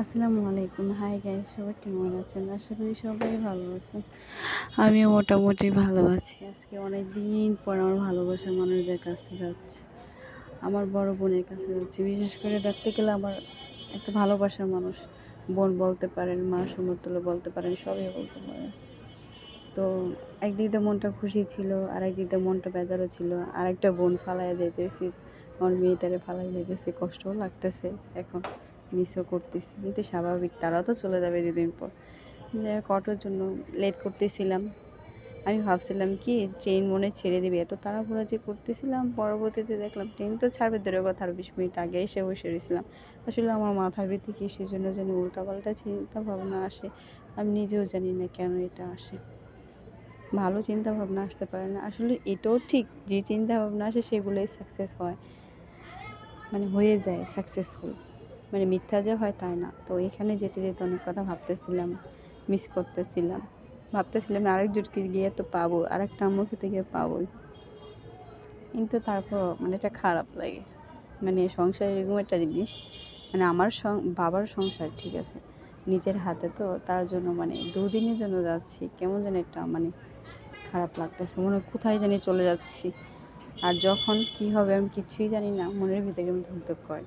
আসসালামু আলাইকুম। Hi guys সবাই কেমন আছেন? আশা করি সবাই ভালো আছেন। আমিও মোটামুটি ভালো আছি। আজকে অনেক দিন পর আমার ভালোবাসার মানুষদের কাছে যাচ্ছে। আমার বড় বোনের কাছে যাচ্ছি। বিশেষ করে দেখতে গেলে আমার একটা ভালোবাসার মানুষ। বোন বলতে পারেন, মা সমতুল্য বলতে পারেন, সবই বলতে পারেন। তো একদিক মনটা খুশি ছিল আর একদিক মনটা বেজারও ছিল। আর একটা বোন ফালাইয়া যাইতেছি। আমার মেয়েটারে ফালাই যাইতেছি। কষ্টও লাগতেছে এখন। মিসও করতেছি। কিন্তু স্বাভাবিক, তারাও তো চলে যাবে দুদিন পর। অটোর জন্য লেট করতেছিলাম। আমি ভাবছিলাম কি ট্রেন মনে ছেড়ে দিবে। এত তাড়াহুড়া যে করতেছিলাম, পরবর্তীতে দেখলাম ট্রেন তো ছাড়বে, দূরের কথা আর বিশ মিনিট আগে এসে বসে রয়েছিলাম আসলে আমার মাথার ভিতরে কি, সেজন্য যেন উল্টাপাল্টা চিন্তা ভাবনা আসে। আমি নিজেও জানি না কেন এটা আসে। ভালো চিন্তা ভাবনা আসতে পারে না। আসলে এটাও ঠিক, যে চিন্তা ভাবনা আসে সেগুলোই সাকসেস হয়। মানে হয়ে যায় সাকসেসফুল মানে মিথ্যা যে হয় তাই না। তো এখানে যেতে যেতে অনেক কথা ভাবতেছিলাম মিস করতেছিলাম। ভাবতেছিলাম আরেকজনকে গিয়ে তো পাবো, আরেকটা আম্মুর খেতে গিয়ে পাবোই। কিন্তু তারপর মানে এটা খারাপ লাগে। মানে সংসার এরকম একটা জিনিস মানে আমার বাবার সংসার ঠিক আছে। নিজের হাতে তো তার জন্য মানে দুদিনের জন্য যাচ্ছি, কেমন যেন একটা মানে খারাপ লাগতেছে। মনে কোথায় জানি চলে যাচ্ছি। আর যখন কি হবে আমি কিছুই জানি না, মনের ভিতরে কেমন ধুকধুক করে।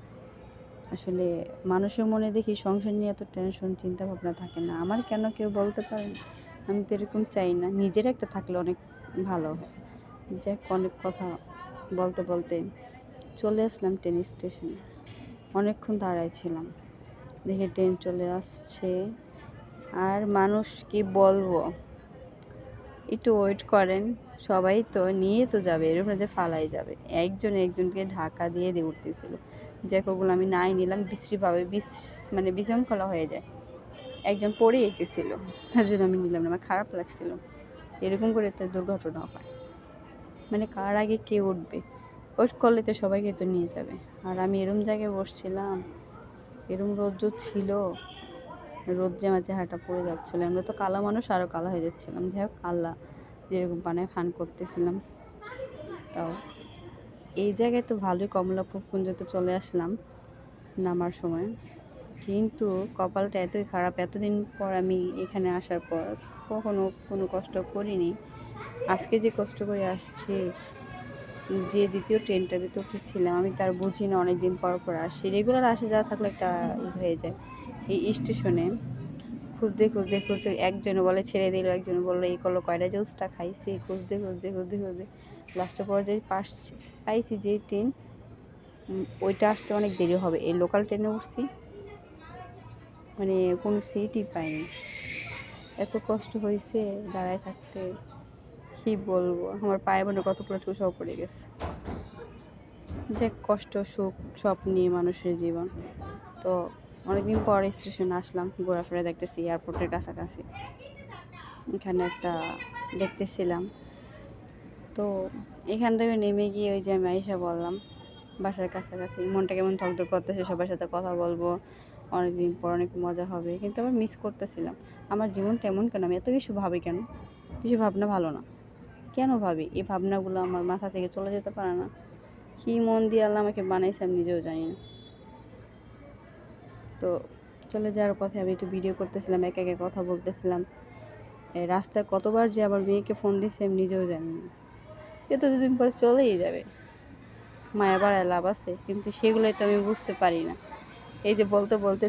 আসলে মানুষের মনে দেখি সংসার নিয়ে এত টেনশন চিন্তা ভাবনা থাকে না। আমার কেন কেউ বলতে পারেন আমি তো এরকম চাই না। নিজের একটা থাকলে অনেক ভালো হয়। যাক, অনেক কথা বলতে বলতে চলে আসলাম ট্রেন স্টেশনে অনেকক্ষণ দাঁড়ায় ছিলাম। দেখে ট্রেন চলে আসছে। আর মানুষ কি বলব? একটু ওয়েট করেন। সবাই তো নিয়ে তো যাবে, এরকম যে ফালাই যাবে। একজন একজনকে ঢাকা দিয়ে দিয়ে উঠতেছিল। জ্যাকোগুলো আমি নাই নিলাম, বিশ্রীভাবে বিশ মানে বিশৃঙ্খলা হয়ে যায়। একজন পড়ে গেছিল তার জন্য আমি নিলাম না, আমার খারাপ লাগছিল। এরকম করে তো দুর্ঘটনা হয়। মানে কার আগে কে উঠবে? ওয়েট করলে তো সবাইকে তো নিয়ে যাবে। আর আমি এরম জায়গায় বসছিলাম, এরম রোদ্র ছিল রোদ্রে মাঝে হাঁটা পড়ে যাচ্ছিল। আমরা তো কালা মানুষ আরও কালা হয়ে যাচ্ছিলাম। যাই হোক, আল্লাহ যেরকম পানায় ফান করতেছিলাম, তাও। এই জায়গায় তো ভালোই কমলাপুর পুঞ্জতে চলে আসলাম নামার সময়। কিন্তু কপালটা এতই খারাপ, এতদিন পর আমি এখানে আসার পর কখনো কোনো কষ্ট করিনি। আজকে যে কষ্ট করে আসছি, যে দ্বিতীয় ট্রেনটার ভিতর ছিলাম আমি তার বুঝি না অনেক দিন পর পর আসি রেগুলার আসে যাওয়া থাকলে একটা হয়ে যায়। এই স্টেশনে খুঁজতে খুঁজতে খুঁজতে একজনে বলে, ছেড়ে দিল। একজনে বলল, এই করল কয়টা? জুসটা খাইছি। খুঁজতে খুঁজতে খুঁজতে খুঁজতে লাস্টে পর্যায়ে পাস, পাইছি যে ট্রেন ওইটা আসতে অনেক দেরি হবে। এই লোকাল ট্রেনে উঠছি। মানে কোনো সিটই পাইনি। এত কষ্ট হয়েছে দাঁড়ায় থাকতে। কী বলব? আমার পায়ে মনে কতগুলো ঠুসাও পড়ে গেছে। যে কষ্ট, সুখ সব নিয়ে মানুষের জীবন। তো অনেকদিন পর স্টেশনে আসলাম, ঘোরাফেরা দেখতেছি এয়ারপোর্টের কাছাকাছি। এখানে একটা দেখতেছিলাম। তো এখান থেকে নেমে গিয়ে ওই যে আমি আইসা বললাম, বাসার কাছাকাছি, মনটা কেমন ধকধক করতেছে, সবার সাথে কথা বলব, অনেকদিন পর অনেক মজা হবে, কিন্তু আবার মিস করতেছিলাম। আমার জীবন তেমন কেন, আমি এত কিছু ভাবি কেন? কিছু ভাবনা ভালো না। কেন ভাবি? এই ভাবনাগুলো আমার মাথা থেকে চলে যেতে পারে না। কী মন দিয়ে আল্লাহ আমাকে বানাইছে আমি নিজেও জানি না। তো চলে যাওয়ার পথে আমি একটু ভিডিও করতেছিলাম, একে একে কথা বলতেছিলাম। রাস্তায় কতবার যে আমার মেয়েকে ফোন দিয়েছে আমি নিজেও জানি না। সে তো দুদিন পরে চলেই যাবে। মায়া বাড়ায় লাভ আছে, কিন্তু সেগুলোই তো আমি বুঝতে পারি না। এই যে বলতে বলতে